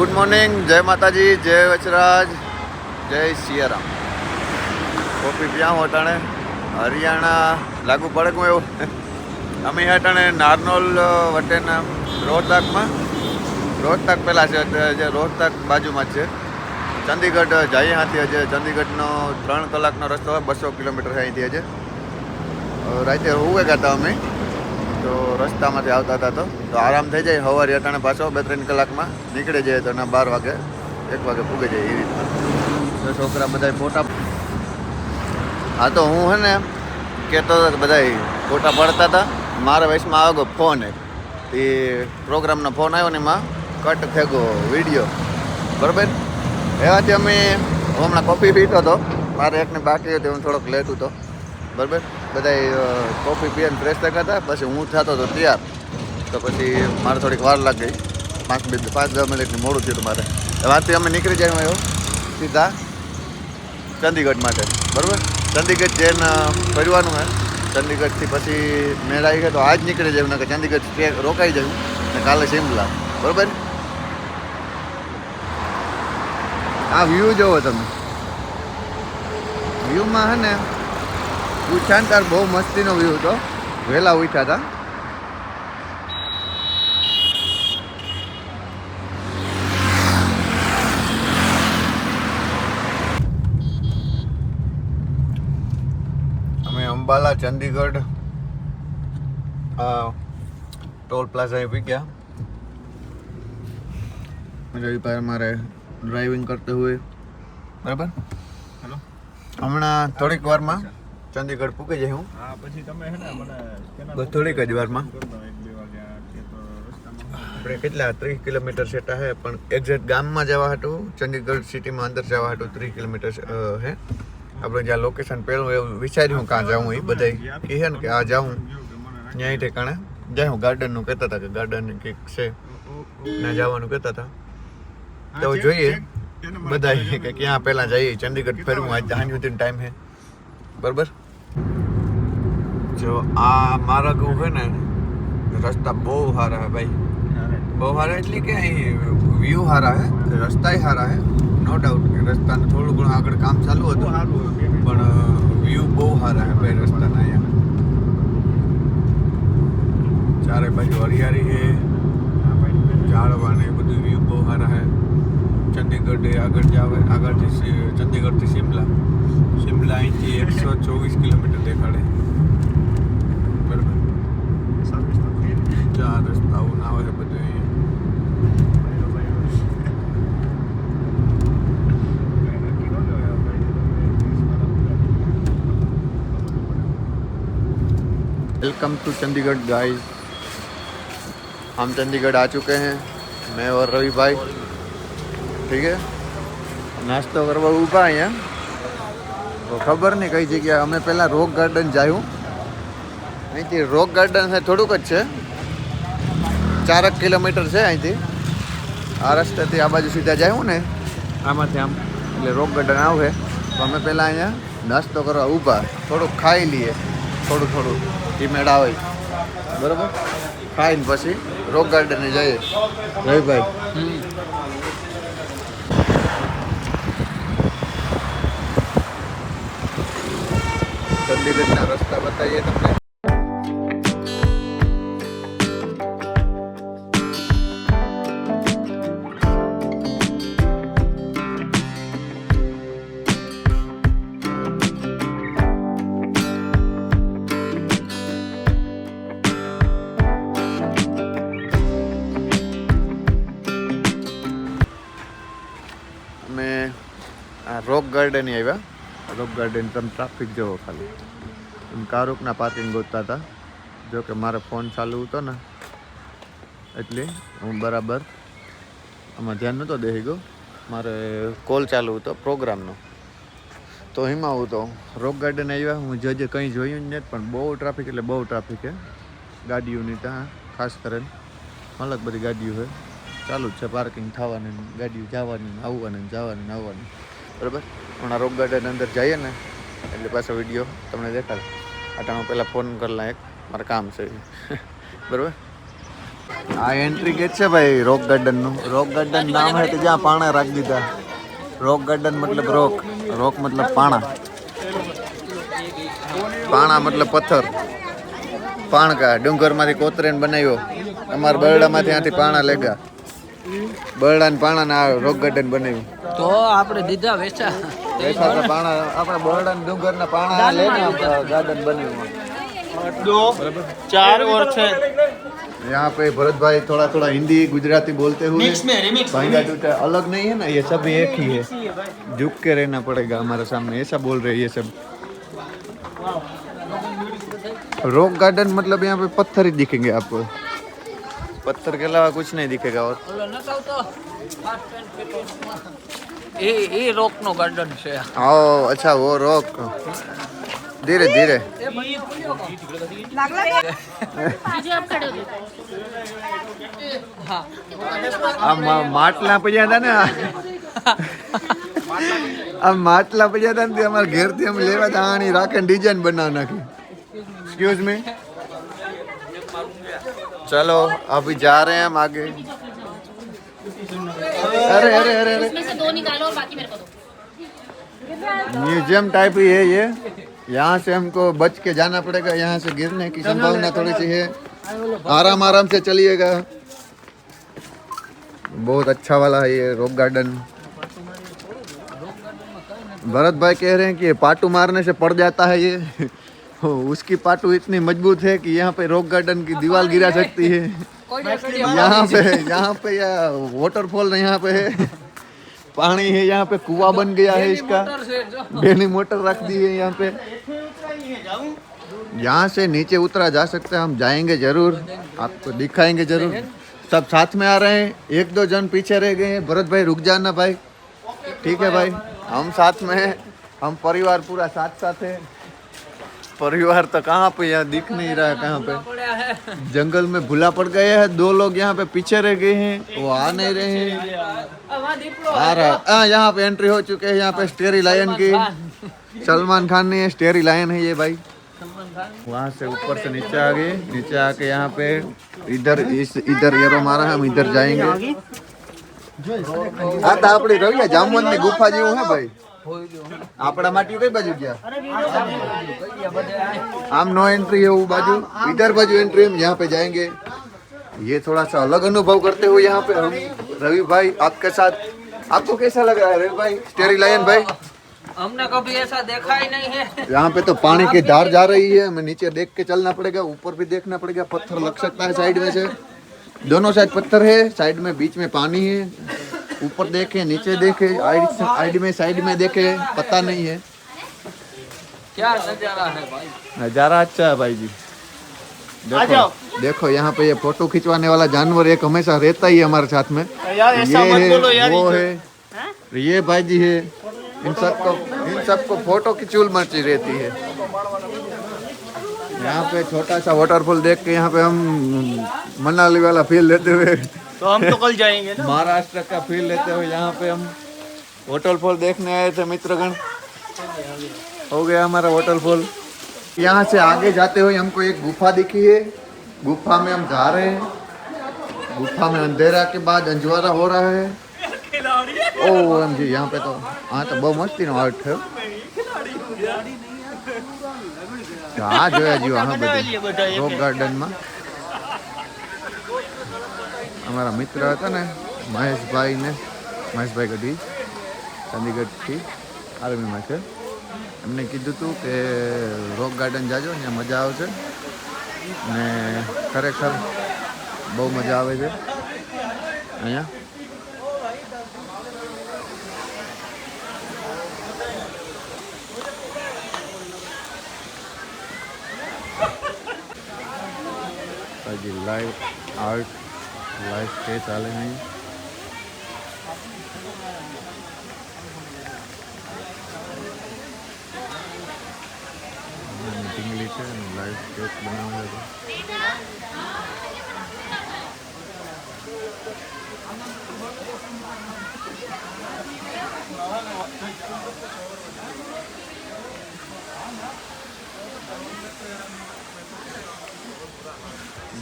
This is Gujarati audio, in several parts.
ગુડ મોર્નિંગ જય માતાજી, જય વચરાજ, જય સિયારામ. કોફી પ્યાં હોટાણે હરિયાણા, લાગુ પડે હું એવું? અમે હટાણે નારનોલ વટેના, રોહતકમાં. રોહતક પહેલાં છે જે રોહતક બાજુમાં છે. ચંદીગઢ જઈએ હાથી હજે ચંદીગઢનો ત્રણ કલાકનો રસ્તો બસો કિલોમીટર અહીંથી હજે રાતે હુવે ગયા હતા અમે? તો રસ્તામાંથી આવતા હતા તો. તો આરામ થઈ જાય, સવારે અટાણે પાછો બે ત્રણ કલાકમાં નીકળી જાય તો એના બાર વાગે, એક વાગે પૂગે જાય એ રીતના. તો છોકરા બધા ફોટા હા તો હું હે ને કહેતો હતો બધા ફોટા પાડતા હતા. મારા વયસમાં આવ્યો ફોન એક. એ પ્રોગ્રામનો ફોન આવ્યો ને એમાં કટ થઈ વીડિયો. બરાબર? એવાથી અમે હમણાં કોફી પીતો હતો મારે એકને બાકી હતી, હું થોડોક લેતો હતો બરાબર? બધા કોફી પીને ફ્રેશ થયા હતા, પછી હું થતો હતો તૈયાર. તો પછી મારે થોડીક વાર લાગી પાંચ બે, પાંચ દસ મિનિટની મોડું થયું મારે. એમાંથી અમે નીકળી જાય સીધા ચંદીગઢ માટે. બરાબર? ચંદીગઢ જઈને ફરવાનું હોય ચંદીગઢથી પછી મેળ આવી ગયો તો આજ નીકળી જાય કે ચંદીગઢ સ્ટે રોકાઈ જાય ને કાલે શિમલા. બરાબર? આ વ્યૂ જોવો તમે. વ્યૂમાં હે ને ઉઠ્યા ને બહુ મસ્તીનો વ્યૂ હતો. વહેલા ઉઠ્યા હતા. અમે અંબાલા ચંદીગઢ ટોલ પ્લાઝા આવી ગયા. રવિભાઈ મારે ડ્રાઇવિંગ કરતે હોય. બરાબર? હમણાં થોડીક વારમાં ચંદીગઢ પૂકી જાય હું. હા પછી તમે હે ને મને બસ થોડીક જ વારમાં. આપણે કેટલા ત્રીસ કિલોમીટર સેટા હે પણ એક્ઝેક્ટ ગામમાં જવા હતું ચંદીગઢ સિટીમાં અંદર જવા હતું ત્રીસ કિલોમીટર હે. આપણે જ્યાં લોકેશન પહેલું એવું વિચાર્યું કાં જાઉં એ બધા કહે ને કે આ જાઉં. ત્યાં ઠેકાણે. જાય હું ગાર્ડનનું કહેતા હતા કે ગાર્ડન કંઈક છે. ત્યાં જવાનું કહેતા હતા. તો જોઈએ બધા કે ક્યાં પહેલાં જઈએ ચંદીગઢ ફેરવું આજ હાંજ સુધીનો ટાઈમ છે બરાબર? જો આ માર્ગ છે ને રસ્તા બહુ સારા હે ભાઈ. બહુ સારા એટલે કે અહીં વ્યૂ સારા હે રસ્તા સારા હે નો ડાઉટ કે રસ્તાને થોડું ઘણું આગળ કામ ચાલુ હતું પણ વ્યૂ બહુ સારા હે ભાઈ રસ્તાના અહીંયા. ચારે બાજુ હરિયાળી છે. ઝાડવા ને બધું વ્યૂ બહુ સારા હે ચંદીગઢ આગળ જાવે આગળથી ચંદીગઢથી શિમલા. શિમલા અહીંથી એકસો ચોવીસ કિલોમીટર દેખાડે. ચાર રસ્તાઓ ના આવે છે બધું અહીંયા वेलकम टू चंडीगढ़ गाइस हम चंडीगढ़ आ चुके हैं मैं और रवि भाई ठीक है નાસ્તો કરવા ઊભા અહીંયા તો ખબર નહીં કઈ જગ્યાએ અમે પહેલાં રોક ગાર્ડન જાયું અહીંથી રોક ગાર્ડન છે થોડુંક જ છે ચારક કિલોમીટર છે અહીંથી. આ રસ્તેથી આ બાજુ સીધા જાયું ને? આમાંથી આમ. એટલે રોક ગાર્ડન આવે તો અમે પહેલાં અહીંયા નાસ્તો કરવા ઊભા. થોડુંક ખાઈ લઈએ. થોડું થોડું એ મેળ આવે બરાબર? ખાઈને પછી રોક ગાર્ડને જઈએ. રવિભાઈ ચંદીગઢના રસ્તા બતાવીએ તમને. રોક ગાર્ડન આવ્યા. રોક ગાર્ડન તમે ટ્રાફિક જવો ખાલી. એમ કારુકના પાર્કિંગ ગોતતા હતા. જો કે મારો ફોન ચાલુ હતો ને, એટલે હું બરાબર, આમાં ધ્યાન નહોતો દેહી ગયો. મારે કોલ ચાલુ હતો પ્રોગ્રામનો તો એમાં હું તો રોક ગાર્ડન આવ્યા. હું જે જે કંઈ જોયું જ નથી પણ બહુ ટ્રાફિક એટલે બહુ ટ્રાફિક છે ગાડીઓની ત્યાં, ખાસ કરીને અલગ બધી ગાડીઓ છે ચાલુ જ છે પાર્કિંગ થવાની ગાડીઓ જવાની આવવાની જવાની આવવાની બરાબર? પણ આ રોક ગાર્ડન અંદર જઈએ ને, એટલે પાછો વીડિયો તમને દેખાડે. અટાણું પહેલાં ફોન કરલા એક, મારે કામ છે. બરાબર? આ એન્ટ્રી ગેટ છે ભાઈ રોક ગાર્ડનનું. રોક ગાર્ડન નામ હે તો જ્યાં પાણા રાખી દીધા. રોક ગાર્ડન મતલબ રોક. રોક મતલબ પાણા. પાણા મતલબ પથ્થર. પાણકા. ડુંગરમાંથી કોતરેને બનાવ્યો. અમારા બરડામાંથી ત્યાંથી પાણા લેગા બરડા ને પાણા ના રોક ગાર્ડન બનાવ્યું. તો આપણે દીધા વેચા ऐसा तो पाना अपना बर्डन डूंगर ना पाना लेना गार्डन बने हुए દો ચાર और छह यहाँ पे भरत भाई थोड़ा थोड़ा हिंदी गुजराती बोलते हुए मिक्स में रिमिक्स भाईगा टूटा अलग नहीं है ना ये सब एक ही है झुक के रहना पड़ेगा हमारे सामने ऐसा बोल रहे हैं ये सब रॉक गार्डन मतलब यहाँ पे पत्थर ही दिखेंगे आपको पत्थर के अलावा कुछ नहीं दिखेगा और ઓલો નખાવતો fast and ફિટિંગ્સમાં A A રોકનો garden છે ओ अच्छा वो रॉक धीरे धीरे બીજે આપ ખડે દો હા આ મા- માટલા પડ્યા હતા ને આ માટલા પડ્યા હતા ને તે અમારા ઘેરથી અમે લેવા હતા આની રાખે ડિઝાઇન બનાવી નાખી एक्सक्यूज मी चलो अभी जा रहे हैं हम आगे। अरे अरे अरे अरे। इसमें से दो निकालो और बाकी मेरे को दो। म्यूज़ियम टाइप ही है ये। यहाँ से हमको बच के जाना पड़ेगा यहाँ से गिरने की संभावना थोड़ी सी है। आराम आराम से चलिएगा। बहुत अच्छा वाला है ये रॉक गार्डन भरत भाई कह रहे हैं कि पाटू मारने से पड़ जाता है ये। उसकी पाटू इतनी मज़बूत है कि यहाँ पे रॉक गार्डन की दीवार गिरा सकती है। यहाँ पे यहाँ पे या वाटरफॉल यहाँ पे। है पानी है यहाँ पे कुआ बन गया है इसका। बेनी मोटर रख दी है यहाँ पे। यहाँ से नीचे उतरा जा सकता है हम जाएँगे ज़रूर। आपको दिखाएँगे ज़रूर। सब साथ में आ रहे हैं। एक दो जन पीछे रह गए हैं। भरत भाई रुक जाना भाई। ठीक है भाई हम साथ में हैं। हम परिवार पूरा साथ साथ है। परिवार तो कहाँ पे यहाँ दिख नहीं रहा है कहाँ पे? जंगल में भुला पड़ गए हैं दो लोग यहाँ पे पीछे रह गए हैं वो आ नहीं रहे हैं। आ रहा है। हाँ, यहाँ पे एंट्री हो चुके हैं यहाँ पे स्टेरी लायन की। सलमान खान ने स्टेरी लायन है ये भाई। वहाँ से ऊपर से नीचे आ गए नीचे आके यहाँ पे इधर इस इधर एरो मारा हम इधर जाएँगे। हाँ तो आप जामवन में गुफा जी है भाई। આપણા માટે કઈ બાજુ ગયા આમ नो एंट्री है वो बाजू इधर बाजू एंट्री हम यहाँ पे जाएंगे ये थोड़ा सा अलग अनुभव करते हुए यहाँ पे हम रवि भाई आपके साथ आपको कैसा लग रहा है रवि भाई स्टेरी लायन भाई हमने कभी ऐसा देखा ही नहीं है यहाँ पे तो पानी की धार जा रही है हमें नीचे देख के चलना पड़ेगा ऊपर भी देखना पड़ेगा पत्थर लग सकता है साइड में से दोनों साइड पत्थर है साइड में बीच में पानी है। ऊपर देखे नीचे देखे साइड में साइड में देखे पता नहीं है। क्या नज़ारा है भाई? नज़ारा अच्छा है भाई जी। देखो। देखो यहाँ पे ये फ़ोटो खिंचवाने वाला जानवर एक हमेशा रहता ही है हमारे साथ में। ये है वो है। ये भाई जी है। इन सबको इन सबको फ़ोटो की चूल मची रहती है। यहाँ पे छोटा सा वाटरफॉल देख के यहाँ पे हम मनाली वाला फील लेते हुए तो हम तो कल जाएँगे ना। महाराष्ट्र का फील लेते हुए यहाँ पे हम वाटरफॉल देखने आए थे मित्रगण। हो गया हमारा वाटरफॉल यहाँ से आगे जाते हुए हमको एक गुफा दिखी है। गुफा में हम जा रहे हैं। गुफा में अंधेरा के बाद अंजवारा हो रहा है। ओ एम जी यहाँ पे तो हाँ तो बहुत मस्ती ना आर्ट है હા જોયા જીવો હા બધું. રોક ગાર્ડનમાં. અમારા મિત્ર હતા ને મહેશભાઈ ને મહેશભાઈ ગઢવી ચંદીગઢથી આર્મીમાં છે. એમને કીધું હતું કે રોક ગાર્ડન જાજો ત્યાં મજા આવશે. ને ખરેખર બહુ મજા આવે છે. અહીંયા. હજી લાઈવ આર્ટ લાઈવ સ્ટે ચાલે નહીં મીટિંગ છે અને લાઈવ સ્ટેજ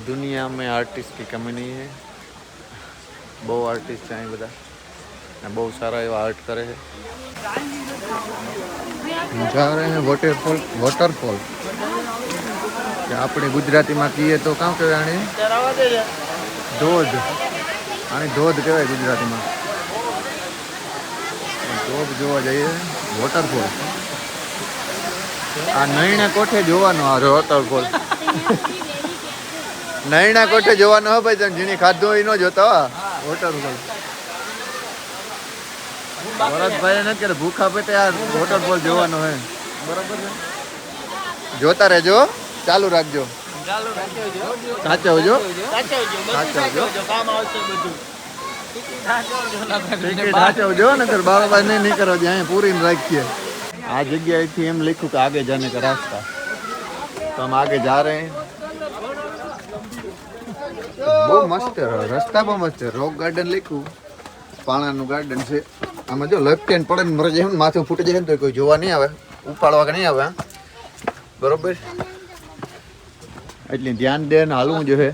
દુનિયા મેં આર્ટિસ્ટ की કમી નહીં है બહુ આર્ટિસ્ટ છે અહીં બધા. અને બહુ સારા એવા આર્ટ કરે છે. જા રહે હે વોટરફોલ વોટરફોલ કે આપણે ગુજરાતીમાં કહીએ તો કામ કહેવાય આને? ધોધ. આને ધોધ કહેવાય ગુજરાતીમાં. ધોધ જોવા જઈએ વોટરફોલ આ નૈણા કોઠે જોવાનો આ વોટરફોલ નૈણા કોઠે જોવાનું હોય ભાઈ તમે જીણી ખાધું હોય ન જોતા હા. હોટલ ઉપર. ભરતભાઈ નથી કે ભૂખા પેટે આ હોટલ બોલ જોવાનો હે બરાબર જોતા રહેજો ચાલુ રાખજો. સાચવજો સાચવજો નકર બાબા નહીં નીકળો અહીંયા પૂરી રાખીએ. આ જગ્યાએથી એમ લખ્યું કે આગે જાને કે રાસ્તા. તો આમ આગે જા રહે. બહુ મસ્ત રસ્તા બહુ મસ્ત રોક ગાર્ડન લખ્યું. પાણાનું ગાર્ડન છે. આમાં જો લેફ્ટ હેન્ડ પડે ને મરે જાય ને માથું ફૂટી જાય ને તો કોઈ જોવા નહીં આવે. ઉપાડવા કે નહીં આવે બરોબર? એટલે ધ્યાન દે ને હાલવું જોઈએ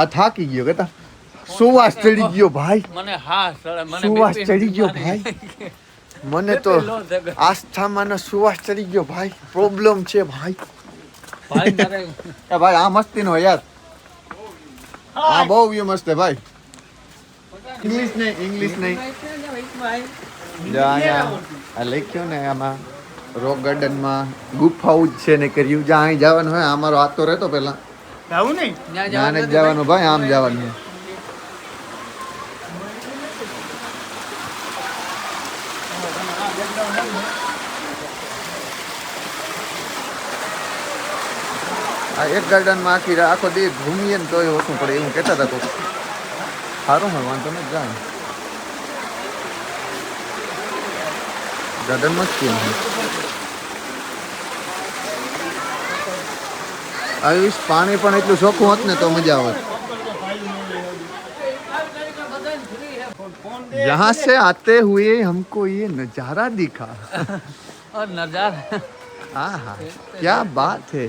આ થાકી ગયો કેતા સુવાસ ચડી ગયો ભાઈ. મને હા મને સુવાસ ચડી ગયો ભાઈ. મને તો. આસ્થામાં સુવાસ ચડી ગયો ભાઈ. પ્રોબ્લેમ છે ભાઈ. ભાઈ આ મસ્તી નો યાર. આ બહુ વ્યુ મસ્ત છે ભાઈ. ઇંગ્લિશ નહીં ઇંગ્લિશ નહીં. જો આ લખ્યું ને આમાં રોક ગાર્ડનમાં ગુફાઓ જ છે ને કર્યું જ્યાં અહીં જવાનું હોય અમારો હાથ તો રહેતો પેલા જવું નહીં? જવાનું ભાઈ. આમ જવાનું આ એક ગાર્ડનમાં આખી રા- આખો દી ઘૂમીએ ને તોય ઓછું પડે એવું કહેતા હતા કોક સારું હોય વાંધો નથી જાય ગાર્ડન મસ્તી છે આયુષ પાણી પણ એટલું ચોખ્ખું હોત ને તો મજા આવે यहाँ से आते हुए हमको ये नजारा दिखा ઓર નજારા હા હા ક્યાં બાત છે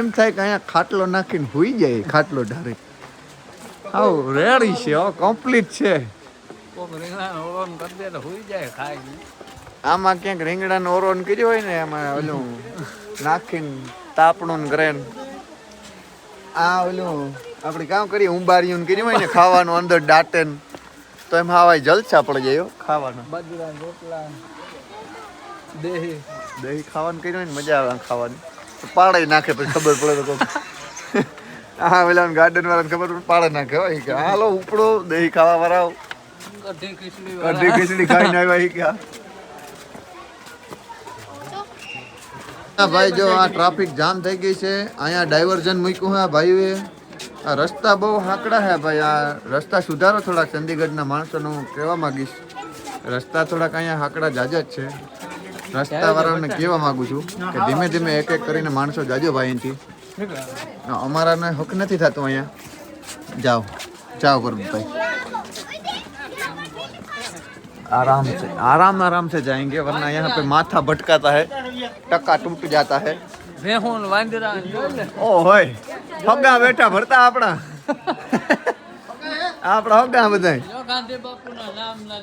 એમ થાય કે અહીંયા ખાટલો નાખીને હોઈ જાય ખાટલો ઢારે. હાવ રેડી છે હો કમ્પ્લીટ છે. આમાં ક્યાંક રીંગણાનો ઓરોન કર્યો હોય ને એમાં ઓલું નાખીને તાપણું ગ્રેન આ ઓલું આપણે કામ કરીએ ઉંબારિયું કર્યું હોય ને ખાવાનું અંદર દાટેન તો એમ હાવાય જલસા પડી જાય ખાવાનું. બાજરા રોટલા દેહી. દહીં ખાવાનું કર્યું હોય ને મજા આવે ખાવાની. પાડે નાખે પછી ખબર પડે તો હા પેલા ગાર્ડન વાળાને ખબર પડે પાડે નાખે હોય કે હાલો ઉપડો દહીં ખાવા વાળા કઢી ખીચડી કઢી ખીચડી ખાઈને આવ્યા કે હા. ભાઈ જો આ ટ્રાફિક જામ થઈ ગઈ છે અહીંયા ડાયવર્ઝન મૂક્યું હા ભાઈ ભાઈઓએ. આ રસ્તા બહુ હાકડા હે ભાઈ આ રસ્તા સુધારો થોડાક ચંદીગઢના માણસોનું કહેવા માંગીશ. રસ્તા થોડાક અહીંયા હાકડા જાજા જ છે. રસ્તા વાળાને કહેવા માંગુ છું કે ધીમે ધીમે એક એક કરીને માણસો જાજો ભાઈ અહીંથી અમારાને હક નથી થતું અહીંયા જાઓ જાઓ ભાઈ आराम से आराम आराम से जाएंगे वरना यहाँ पे माथा भटकाता है टक्का टूट जाता है ભેહું વાંદરા જોઈ લે ओ होय हग्गा बेटा भरता આપણા આપણા હગ્ગા બધાય જો ગાંધી બાપુના નામ ના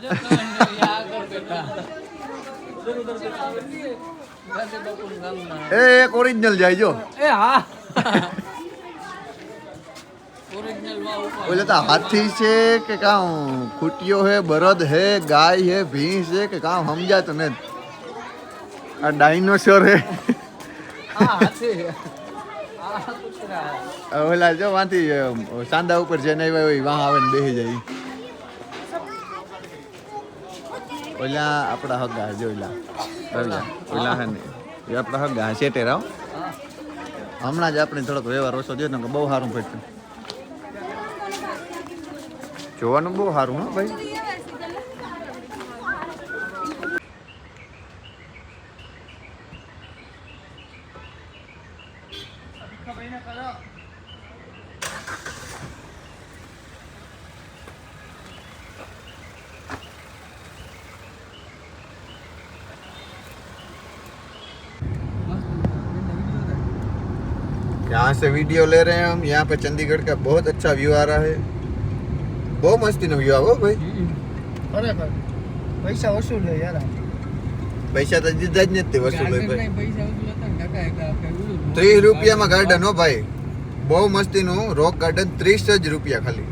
એ એક ઓરિજિનલ જાય જો એ હા ઓલે તો હાથી છે કે કાં ખૂટિયો હે બરદ હે ગાય હે ભીંસ છે કે કાં સમજાતું ને આ ડાયનોસોર હે. હા ઓલા જો વાંથી સાંદા ઉપર જઈને આવ્યા હોય વાહ આવે ને બેસી જાય. ઓલા આપણા હગા જો ઓલા. ઓલા ઓલા હે ને. એ આપણા હગા શેટે રાવ. હમણાં જ આપણે થોડોક વ્યવહાર ઓછો થયો ને બહુ સારું પડતું જોવાનું બહુ સારું હા ભાઈ. यहाँ से वीडियो ले रहे हैं हम यहाँ पे चंडीगढ़ का बहुत अच्छा व्यू आ रहा है બહુ મસ્તીનો વ્યૂ આવો ભાઈ ખરેખર પૈસા વસૂલ છે યાર પૈસા તો દીધા જ નથી વસૂલ હોય ભાઈ પૈસા વસૂલ હતા ને કાકા એટલે આપણે ત્રીસ રૂપિયામાં ગાર્ડન હો ભાઈ બહુ મસ્તીનું રોક ગાર્ડન ત્રીસ જ રૂપિયા ખાલી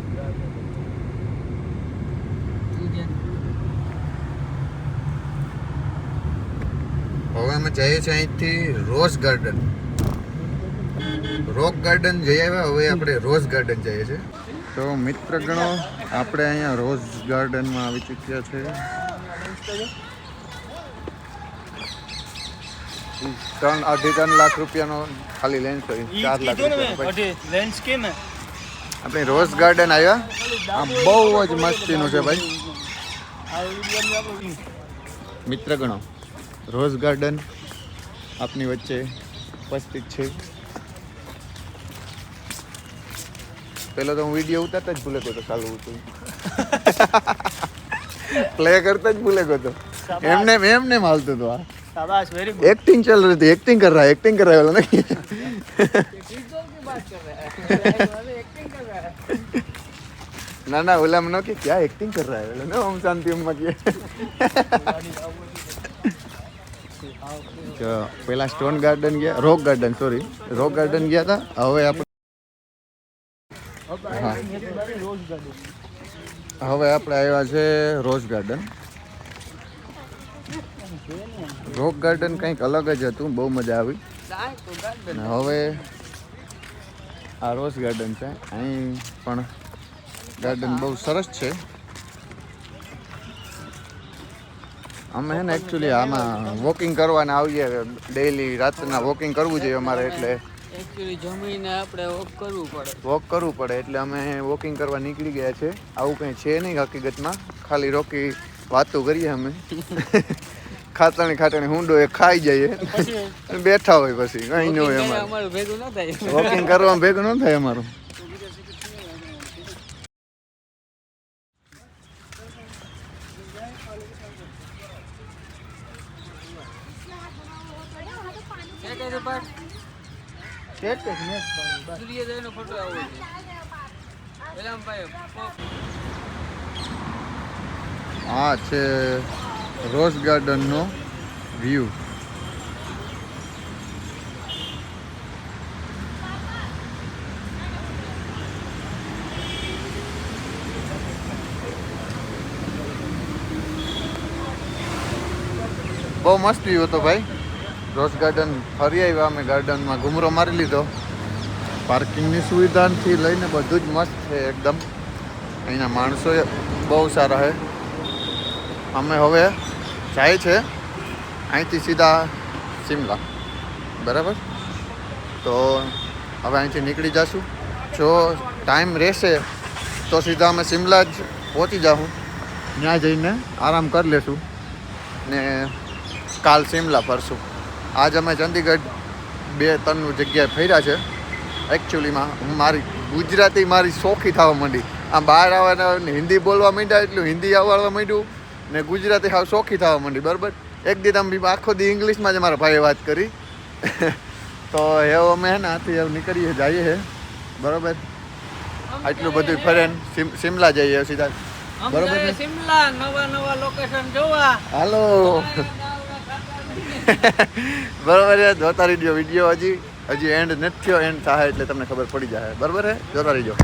હવે અમે જઈએ છીએ અહીંથી રોઝ ગાર્ડન રોક ગાર્ડન જઈ આવ્યા હવે આપણે રોઝ ગાર્ડન જઈએ છીએ. તો મિત્ર ગણો આપણે અહીંયા રોઝ ગાર્ડનમાં આવી ચૂક્યા છે. ત્રણ અઢી ત્રણ લાખ રૂપિયાનો ખાલી લેન્સ હોય. ચાર લાખ રૂપિયા. લેન્સ આપણે રોઝ ગાર્ડન આવ્યા. આ બહુ જ મસ્તીનું છે ભાઈ. મિત્ર ગણો રોઝ ગાર્ડન આપની વચ્ચે ઉપસ્થિત છે. પેલો તો હું વિડીયો ઉતારતા જ ભૂલે ગયો તો ચાલુ હતું પ્લે કરતા જ ભૂલે ગયો તો એમને એમને હાલતું હતું આ શાબાશ વેરી ગુડ एक्टिंग चल रही थी एक्टिंग कर रहा है एक्टिंग कर रहा है बोला नहीं ना ना बोला हमने कि क्या एक्टिंग कर रहा है बोला ना हम शांति अम्मा की જો પેલા સ્ટોન ગાર્ડન ગયા rock garden sorry rock garden ગયા હતા હવે આપણે હવે આપણે આવ્યા છે રોઝ ગાર્ડન. રોક ગાર્ડન કંઈક અલગ જ હતું, બહુ મજા આવી. હવે આ રોઝ ગાર્ડન છે. અહીં પણ ગાર્ડન બહુ સરસ છે. અમે હે ને એકચ્યુઅલી આમાં વોકિંગ કરવાને આવીએ ડેઈલી રાતના વોકિંગ કરવું જોઈએ અમારે એટલે એકચ્યુઅલી જમીને આપણે વોક કરવું પડે. વોક કરવું પડે એટલે અમે વોકિંગ કરવા નીકળી ગયા છે. આવું કંઈ છે નહીં હકીકતમાં. ખાલી રોકી વાતો કરીએ અમે. ખાતણી ખાતણી હુંડો એ ખાઈ જઈએ. બેઠા હોય પછી કંઈ ન હોય અમારું. ભેગું ન થાય. વોકિંગ કરવામાં ભેગું ન થાય અમારું. આવો છે પેલા ભાઈ આ છે રોઝ ગાર્ડનનો વ્યૂ. બહુ મસ્ત વ્યૂ હતો ભાઈ. રોઝ ગાર્ડન ફરી આવ્યા. અમે ગાર્ડનમાં ઘૂમરો મારી લીધો. પાર્કિંગની સુવિધાથી લઈને બધું જ મસ્ત છે એકદમ. અહીંના માણસો બહુ સારા છે. અમે હવે જાય છે અહીંથી સીધા શિમલા. બરાબર? તો હવે અહીંથી નીકળી જશું. જો ટાઈમ રહેશે તો સીધા અમે શિમલા જ પહોંચી જાઉં ત્યાં જઈને આરામ કરી લેશું ને કાલ શિમલા ફરશું. આજ અમે ચંદીગઢ બે ત્રણ જગ્યાએ ફર્યા છે. એકચ્યુઅલીમાં હું મારી ગુજરાતી મારી શોખી થવા માંડી. આમ બહાર આવવાના હિન્દી બોલવા માંડ્યા એટલું હિન્દી આવડવા માંડ્યું ને ગુજરાતી હાવ શોખી થવા માંડી બરાબર? એક દી તમે આખો દી ઇંગ્લિશમાં જ મારા ભાઈએ વાત કરી. તો એવો અમે હે ને આથી એવું નીકળીએ જઈએ છે બરાબર? આટલું બધું ફરે ને શિમલા જઈએ સીધા. બરોબર બરોબર શિમલા નવા નવા લોકેશન જોવા. હાલો. બરાબર છે જોતા રહીજો વીડિયો હજી. હજી એન્ડ નથી થયો એન્ડ થાય એટલે તમને ખબર પડી જાય બરાબર છે? જોતા રહીજો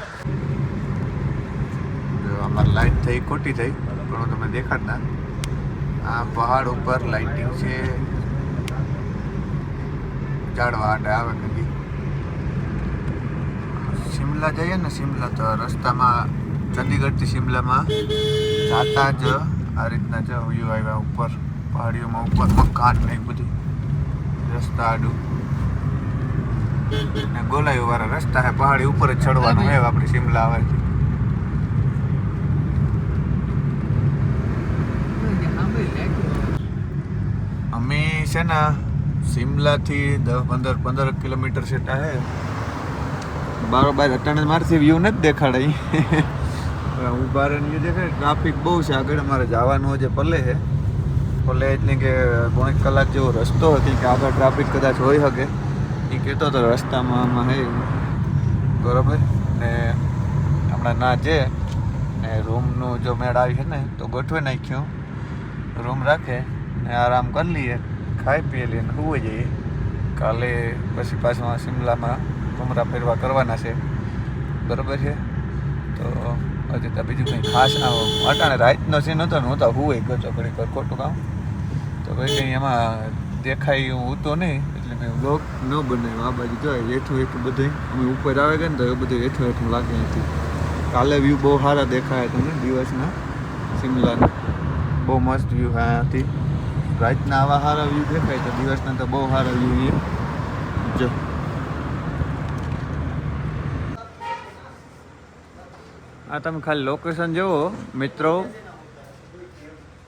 અમારી લાઇટ થઈ, ખોટી થઈ પણ તમને દેખાડ ના આ પહાડ ઉપર લાઇટિંગ છે. ઝાડવા આડે આવે કદી. શિમલા જઈએ ને, શિમલા તો રસ્તામાં, ચંદીગઢથી શિમલામાં જાતા જ આ રીતના જ વ્યૂ આવ્યા ઉપર. પહાડીઓમાં ઉપર મકાન ને બધું. રસ્તા આડું. ને ગોલાઈઓ વાળા રસ્તા હે, પહાડી ઉપર જ ચડવાનું હે આપણે શિમલા આવે છે અમે છે ને શિમલાથી દસ, પંદર પંદર કિલોમીટર સેટા હે. બારોબાર અટાણે મારથી વ્યૂ નથી દેખાડાય ઊભા રહીને દેખાય. ટ્રાફિક બહુ છે આગળ, અમારે જવાનું છે પલે છે એટલે કે પોણી કલાક જેવો રસ્તો હતી કે આગળ ટ્રાફિક કદાચ હોઈ શકે. એ કહેતો હતો, રસ્તામાં આમાં હે. બરાબર? ને હમણાં ના જે, ને રૂમનું જો મેળ આવી છે ને, તો ગોઠવી નાખ્યું. રૂમ રાખે ને આરામ કરી લઈએ, ખાઈ પીએ લઈએ ને સુઈ જઈએ. કાલે પછી પાછું શિમલામાં ઘુમરા ફેરવા કરવાના છે. બરાબર છે? તો હજી તો બીજું કંઈ ખાસ અટાણે રાતનો સીન હતો ને, હું તો હુંય ગયો ઘડીક ખોટું કામ. તો ભાઈ કંઈ એમાં દેખાય એવું હતું નહીં, એટલે મેં બ્લોક ન બનાવ્યો. આ બાજુ જોઈએ હેઠું હેઠું બધે. અમે ઉપર આવે ગયા ને તો એ બધું હેઠું હેઠું લાગે નથી કાલે વ્યૂ બહુ સારા દેખાયા તમને દિવસના, શિમલાના. બહુ મસ્ત વ્યૂ હતી રાતના આવા સારા વ્યૂ દેખાય તો દિવસના તો બહુ સારા વ્યૂ એ જો. આ તમે ખાલી લોકેશન જુઓ, મિત્રો.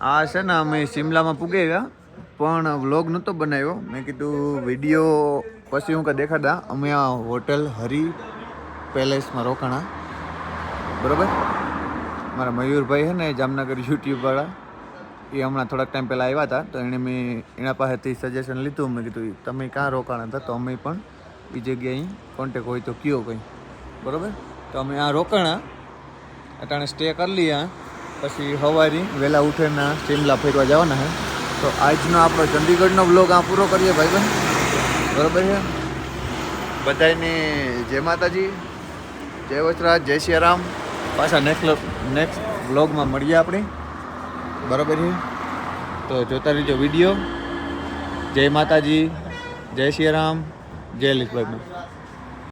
આ છે ને અમે શિમલામાં પૂગી ગયા પણ વ્લોગ નહોતો બનાવ્યો. મેં કીધું વીડિયો પછી હું કાંઈ દેખાતા. અમે આ હોટલ હરી પેલેસમાં રોકાણા. બરાબર? મારા મયુરભાઈ છે ને, જામનગર યુટ્યુબવાળા એ હમણાં થોડાક ટાઈમ પહેલાં આવ્યા હતા, તો એણે મેં એના પાસેથી સજેશન લીધું. મેં કીધું, તમે ક્યાં રોકાણા હતા? તો અમે પણ એ જગ્યાએ કોન્ટેક હોય તો કયો કંઈ. બરોબર? તો અમે આ રોકાણા. અટાણે સ્ટે કરી લઈએ પછી હવારી વહેલા ઉઠીને શિમલા ફેરવા જવાના છે. તો આજનો આપણો ચંદીગઢનો વ્લોગ આ પૂરો કરીએ ભાઈબંધ. બરોબર છે? બધાને જય માતાજી, જય વચરાજ, જય સિયારામ પાછા નેક્સ્ટ નેક્સ્ટ વ્લોગમાં મળીએ આપણે. બરાબર છે? તો જોતા રહીજો વીડિયો જય માતાજી, જય સિયારામ જય લીશભાઈ